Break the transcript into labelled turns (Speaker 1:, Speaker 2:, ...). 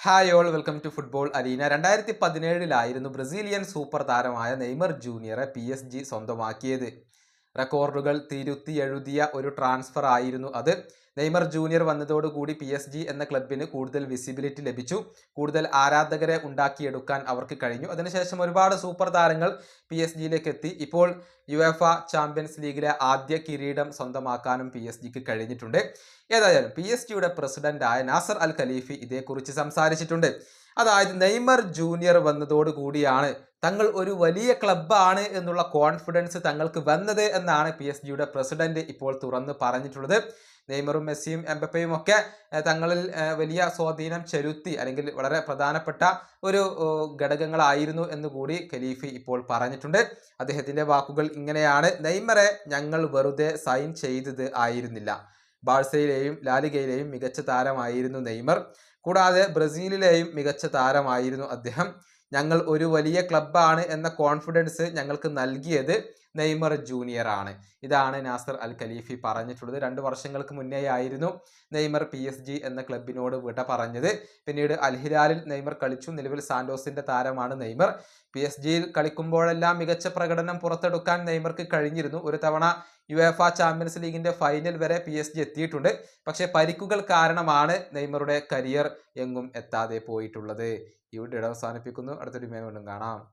Speaker 1: Hi all welcome to football arena രണ്ടായിരത്തി പതിനേഴിലായിരുന്നു Brazilian super താരമായ നെയ്മർ ജൂനിയറെ പി എസ് ജി സ്വന്തമാക്കിയത്. റെക്കോർഡുകൾ തിരുത്തി എഴുതിയ ഒരു ട്രാൻസ്ഫർ ആയിരുന്നു അത്. നെയ്മർ ജൂനിയർ വന്നതോടുകൂടി പി എസ് ജി എന്ന ക്ലബിന് കൂടുതൽ വിസിബിലിറ്റി ലഭിച്ചു. കൂടുതൽ ആരാധകരെ ഉണ്ടാക്കിയെടുക്കാൻ അവർക്ക് കഴിഞ്ഞു. അതിനുശേഷം ഒരുപാട് സൂപ്പർ താരങ്ങൾ പി എസ് ജിയിലേക്ക് എത്തി. ഇപ്പോൾ യു എഫ ചാമ്പ്യൻസ് ലീഗിലെ ആദ്യ കിരീടം സ്വന്തമാക്കാനും പി എസ് ജിക്ക് കഴിഞ്ഞിട്ടുണ്ട്. ഏതായാലും പി എസ് ജിയുടെ പ്രസിഡന്റായ നാസർ അൽ ഖലീഫി ഇതേക്കുറിച്ച് സംസാരിച്ചിട്ടുണ്ട്. അതായത് നെയ്മർ ജൂനിയർ വന്നതോടുകൂടിയാണ് തങ്ങൾ ഒരു വലിയ ക്ലബ്ബാണ് എന്നുള്ള കോൺഫിഡൻസ് തങ്ങൾക്ക് വന്നത് എന്നാണ് പി എസ് ജിയുടെ പ്രസിഡന്റ് ഇപ്പോൾ തുറന്ന് പറഞ്ഞിട്ടുള്ളത്. നെയ്മറും മെസ്സിയും എംബപ്പയും ഒക്കെ തങ്ങളിൽ വലിയ സ്വാധീനം ചെലുത്തി അല്ലെങ്കിൽ വളരെ പ്രധാനപ്പെട്ട ഒരു ഘടകങ്ങളായിരുന്നു എന്ന് കൂടി ഖലീഫി ഇപ്പോൾ പറഞ്ഞിട്ടുണ്ട്. അദ്ദേഹത്തിന്റെ വാക്കുകൾ ഇങ്ങനെയാണ്. നെയ്മറെ ഞങ്ങൾ വെറുതെ സൈൻ ചെയ്തത് ആയിരുന്നില്ല. ബാഴ്സയിലെയും ലാലിഗയിലെയും മികച്ച താരമായിരുന്നു നെയ്മർ. കൂടാതെ ബ്രസീലിലെയും മികച്ച താരമായിരുന്നു അദ്ദേഹം. ഞങ്ങൾ ഒരു വലിയ ക്ലബ്ബാണ് എന്ന കോൺഫിഡൻസ് ഞങ്ങൾക്ക് നൽകിയത്. നെയ്മർ ജൂനിയർ ആണ്. ഇതാണ് നാസർ അൽ ഖലീഫി പറഞ്ഞിട്ടുള്ളത്. രണ്ട് വർഷങ്ങൾക്ക് മുന്നേ ആയിരുന്നു നെയ്മർ പി എസ് ജി എന്ന ക്ലബിനോട് വിട പറഞ്ഞത്. പിന്നീട് അൽഹിലാലിൽ നെയ്മർ കളിച്ചു. നിലവിൽ സാന്റോസിന്റെ താരമാണ് നെയ്മർ. പി എസ് ജിയിൽ കളിക്കുമ്പോഴെല്ലാം മികച്ച പ്രകടനം പുറത്തെടുക്കാൻ നെയ്മർക്ക് കഴിഞ്ഞിരുന്നു. ഒരു തവണ യു എഫ ചാമ്പ്യൻസ് ലീഗിന്റെ ഫൈനൽ വരെ പി എസ് ജി എത്തിയിട്ടുണ്ട്. പക്ഷേ പരിക്കുകൾ കാരണമാണ് നെയ്മറുടെ കരിയർ എങ്ങും എത്താതെ പോയിട്ടുള്ളത്. ഇവിടെ അവസാനിപ്പിക്കുന്നു. അടുത്തൊരു വീണ്ടും കാണാം.